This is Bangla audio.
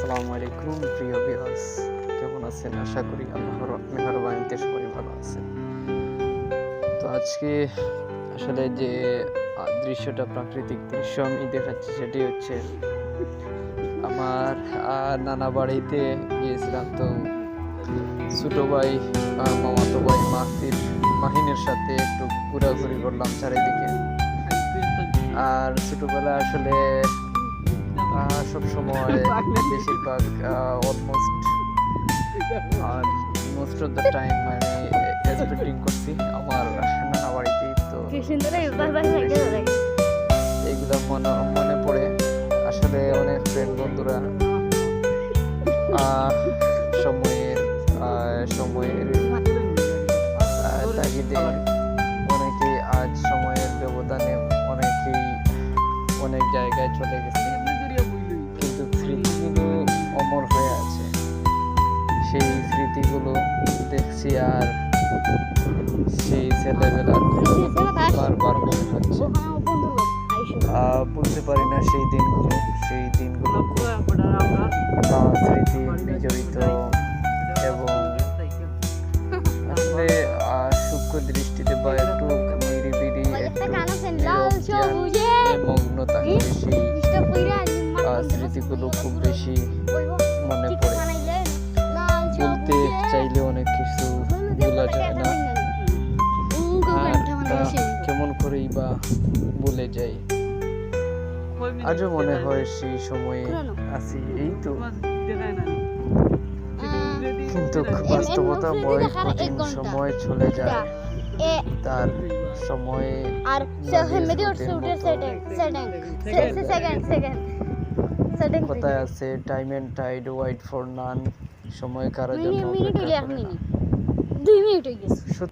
আসসালামু আলাইকুম প্রিয় বিহাস কেমন আছেন? আশা করি আল্লাহর মেহরবানিতে সবাই ভালো আছেন। তো আজকে আসলে যে দৃশ্যটা প্রাকৃতিক দৃশ্য আমি দেখাচ্ছি, সেটি হচ্ছে আমার নানা বাড়িতে গিয়েছিলাম। তো ছোটো ভাই মামাতো ভাই মাহির মাহিনের সাথে একটু ঘোরাঘুরি করলাম চারিদিকে। আর ছোটবেলায় আসলে সব সময় বেশিরভাগ অলমোস্ট আর মোস্ট অফ দ্য টাইম আমি এক্সপেক্টিং করছি আমার নানা বাড়িতেই তো এগুলো মনে মনে পড়ে। আসলে অনেক ফ্রেন্ড বন্ধুরা। সময়ের সময়ের তাগিদে অনেকেই আজ সময়ের ব্যবধানে অনেকেই অনেক জায়গায় চলে গেছে। সেই স্মৃতিগুলো দেখছি আর সেই ছেলেবেলার বারবার মনে হচ্ছে। বলতে পারি না সেই দিনগুলো সেই দিনগুলো স্মৃতি বিজড়িত এবং আসলে সূক্ষ্ম দৃষ্টিতে বা একটু নিরিবিলি একটু মগ্ন সেই স্মৃতিগুলো খুব বেশি মনে পড়ে। চাইলে অনেক কিছু ভোলা যায় না। আর কেমন করেই বা বলে যাই। আজও মনে হয় সেই সময়ে আছি এই তো। কিন্তু বাস্তবতা বয় কঠিন সময় চলে যায়। তার সময়ে আর হেমেদি উঠছে উঠে setting setting second second setting কথায় আছে time and tide wait for none সময় কারও জন্য মিনিট হইলে এক। মিনিট দুই মিনিট হয়ে গেছে সত্যি